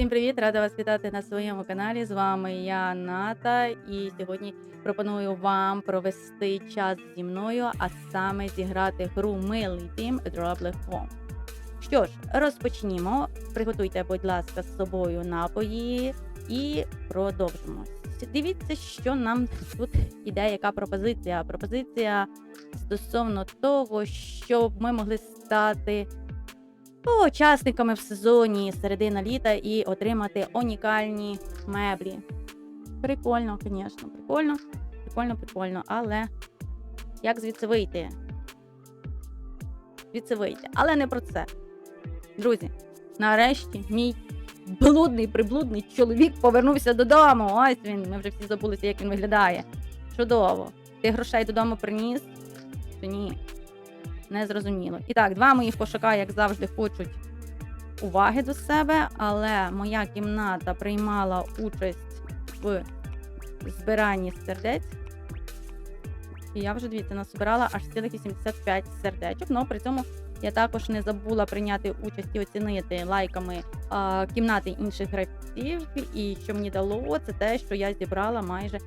Всім привіт! Рада вас вітати на своєму каналі. З вами я Ната, і сьогодні пропоную вам провести час зі мною, а саме зіграти гру Милий Дім Droplet Home. Що ж, розпочнімо. Приготуйте, будь ласка, з собою напої і продовжимо. Дивіться, що нам тут іде, яка пропозиція. Пропозиція стосовно того, щоб ми могли стати учасниками в сезоні середина літа і отримати унікальні меблі. Прикольно, звісно, прикольно, прикольно, прикольно, але як звідси вийти? Звідси вийти. Але не про це. Друзі, нарешті мій блудний, приблудний чоловік повернувся додому. Ось він, ми вже всі забулися, як він виглядає. Чудово. Ти грошей додому приніс? Ні? Не зрозуміло. І так, два моїх кошака, як завжди, хочуть уваги до себе, але моя кімната приймала участь в збиранні сердець. І я вже дивіться, насобирала аж цілих 85 сердечок. Ну при цьому я також не забула прийняти участь і оцінити лайками а, кімнати інших гравців. І що мені дало, це те, що я зібрала майже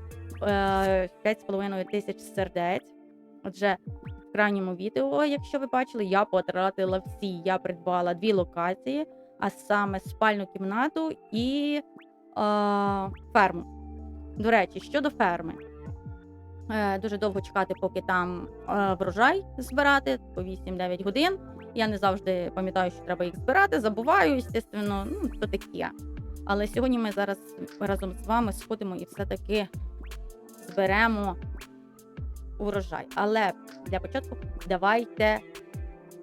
е, 5,5 тисяч сердець. Отже, крайньому відео, якщо ви бачили, я потратила всі. Я придбала дві локації, а саме спальну кімнату і е, ферму. До речі, щодо ферми. Е, Дуже довго чекати, поки там е, врожай збирати по 8-9 годин. Я не завжди пам'ятаю, що треба їх збирати, забуваю, звісно, ну, то таке. Але сьогодні ми зараз разом з вами сходимо і все-таки зберемо урожай. Але для початку давайте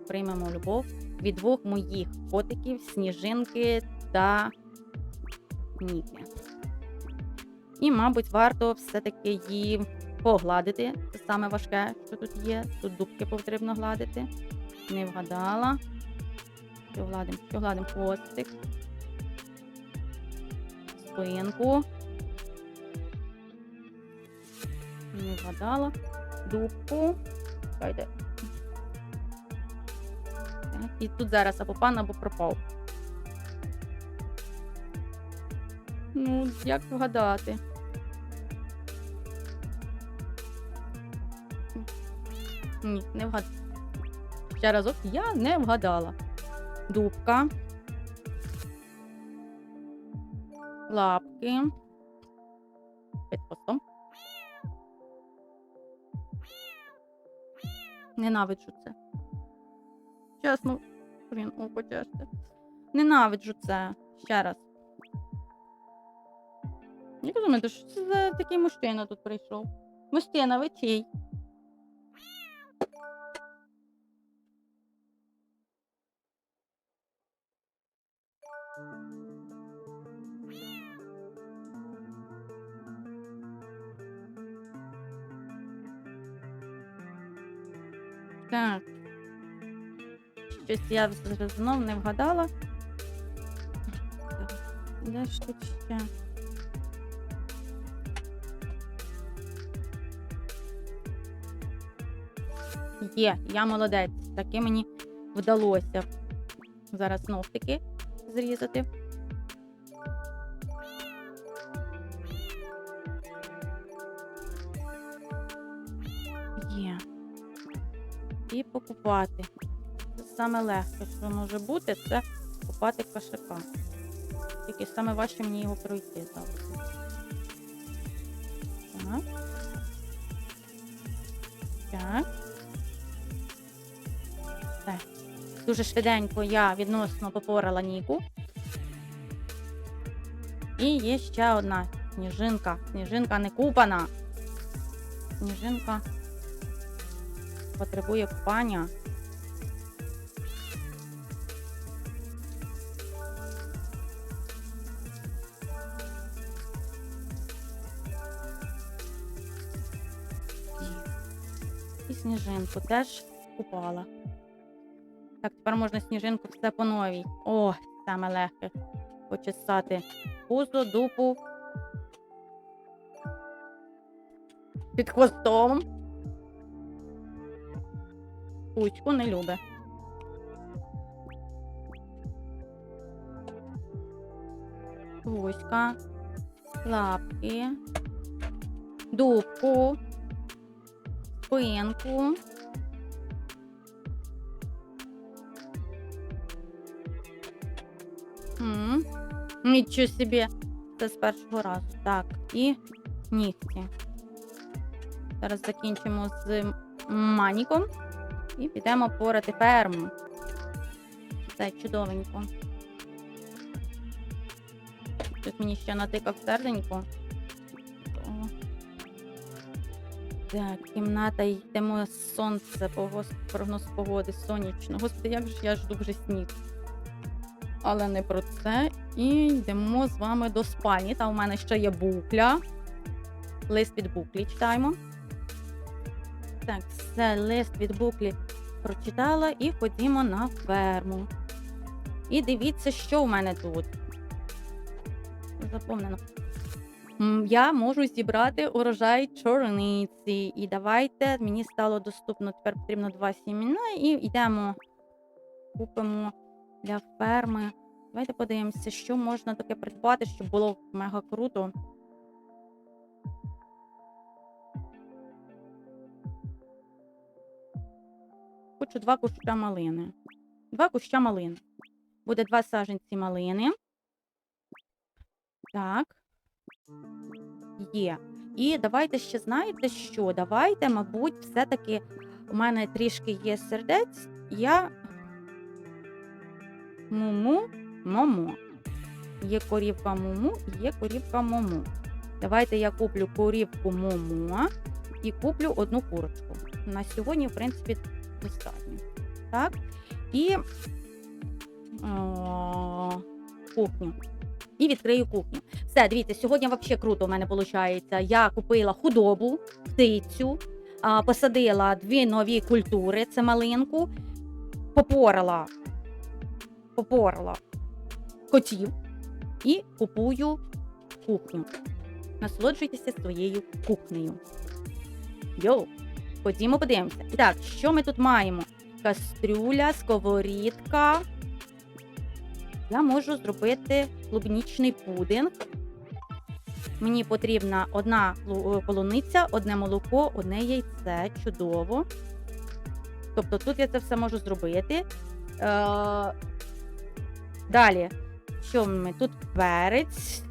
приймемо любов від двох моїх котиків, сніжинки та Ніки. І, мабуть, варто все-таки її погладити. Це саме важке, що тут є. Тут дубки потрібно гладити. Не вгадала. Що гладимо? Що гладимо хвостик. Спинку. Не вгадала. Дубку. Чекайте. І тут зараз або пан, або пропав. Ну, як вгадати? Ні, не вгадала. Ще разок я не вгадала. Дубка. Лапки. Під хвостом. Ненавиджу це. Чесно, блін, око чеште. Ненавиджу це. Ще раз. Як думаєте, що це за такий мужчина тут прийшов? Мужчина, ви чий? Так. Щось я знов не вгадала. Де ж тут ще? Є, я молодець. Таки мені вдалося. Зараз знов зрізати. І покупати. Це саме легке, що може бути, це купати кошака. Тільки саме важче мені його пройти зараз. Так. Так. Так. Дуже швиденько я відносно попорала Ніку. І є ще одна сніжинка. Сніжинка не купана. Сніжинка потребує купання. І сніжинку теж купала. Так, тепер можна сніжинку все по новій. О, саме легке. Почесати пузо, дупу. Під хвостом. Кучку не любить. вузька, лапки, дубку, спинку. М, Нічого собі. Це з першого разу. Так, і нігті. Зараз закінчимо з маніком і підемо порати ферму. Це чудовенько. Тут мені ще натикав серденько. Так, кімната йдемо сонце, прогноз погоди, сонячно. Господи, як ж я жду вже сніг. Але не про це. І йдемо з вами до спальні. Там у мене ще є букля. Лист від буклі читаємо. Так, все, лист від буклі прочитала і ходімо на ферму. І дивіться, що у мене тут. Заповнено. Я можу зібрати урожай чорниці. І давайте, мені стало доступно, тепер потрібно два сіміна, і йдемо, купимо для ферми. Давайте подивимося, що можна таке придбати, щоб було мега круто. Хочу два куща малини. Два куща малини. Буде два саженці малини. Так. Є. І давайте ще знаєте що? Давайте, мабуть, все-таки у мене трішки є сердець. Я муму момо. Є корівка муму є корівка мому. Давайте я куплю корівку момо і куплю одну курочку. На сьогодні, в принципі, достатньо. Так. І кухню. І відкрию кухню. Все, дивіться, сьогодні взагалі круто у мене виходить. Я купила худобу, птицю, посадила дві нові культури, це малинку, попорала, попорала котів і купую кухню. Насолоджуйтеся своєю кухнею. Йоу, ходімо подивимося. І так, що ми тут маємо? Кастрюля, сковорідка. Я можу зробити клубнічний пудинг. Мені потрібна одна полуниця, одне молоко, одне яйце. Чудово. Тобто тут я це все можу зробити. Е, далі, що ми? Тут перець,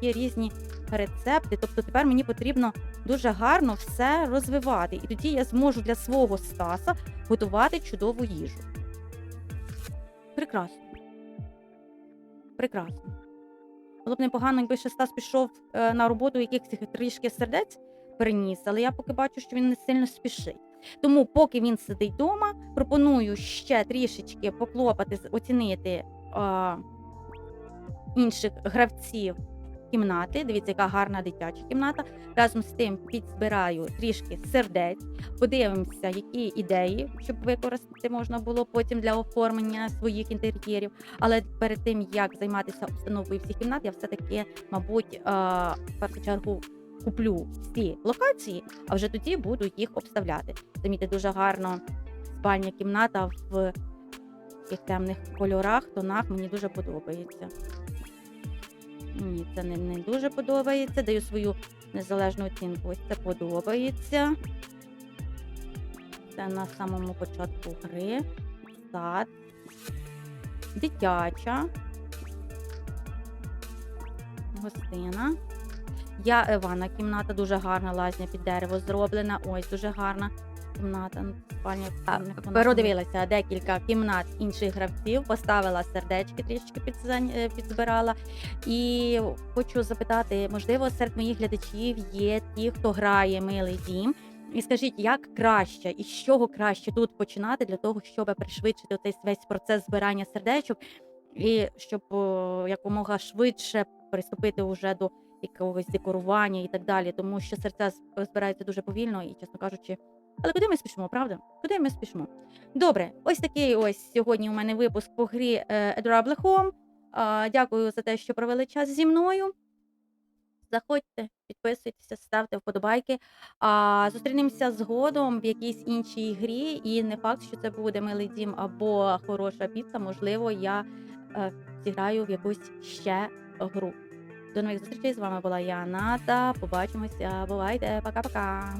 є різні рецепти. Тобто тепер мені потрібно дуже гарно все розвивати. І тоді я зможу для свого Стаса готувати чудову їжу. Прекрасно. Прекрасно. Було б непогано, якби ще Стас пішов е, на роботу, якихось трішки сердець приніс, але я поки бачу, що він не сильно спішить. Тому, поки він сидить вдома, пропоную ще трішечки поклопати, оцінити е, інших гравців кімнати. Дивіться, яка гарна дитяча кімната. Разом з тим підзбираю трішки сердець, подивимося, які ідеї, щоб використати можна було потім для оформлення своїх інтер'єрів. Але перед тим як займатися обстановкою всіх кімнат, я все-таки, мабуть, е, в першу чергу куплю всі локації, а вже тоді буду їх обставляти. Замітьте, дуже гарно спальня кімната в таких темних кольорах, тонах мені дуже подобається. Ні, це не, не дуже подобається. Даю свою незалежну оцінку. Ось це подобається. Це на самому початку гри. Сад. Дитяча. Гостина. Я Івана кімната, дуже гарна лазня під дерево зроблена. Ось дуже гарна кімната. Спальня. Передивилася декілька кімнат інших гравців, поставила сердечки, трішки е, підзбирала. І хочу запитати, можливо, серед моїх глядачів є ті, хто грає милий дім. І скажіть, як краще і з чого краще тут починати для того, щоб пришвидшити цей весь процес збирання сердечок, і щоб якомога швидше приступити вже до якогось декорування і так далі, тому що серця з- збираються дуже повільно і, чесно кажучи, але куди ми спішимо, правда? Куди ми спішимо? Добре, ось такий ось сьогодні у мене випуск по грі е, Adorable Home. Дякую за те, що провели час зі мною. Заходьте, підписуйтеся, ставте вподобайки. А зустрінемося згодом в якійсь іншій грі. І не факт, що це буде милий дім або хороша піца. Можливо, я е, зіграю в якусь ще гру. До нових зустрічей. З вами була я, Ната. Побачимося. Бувайте, пока-пока.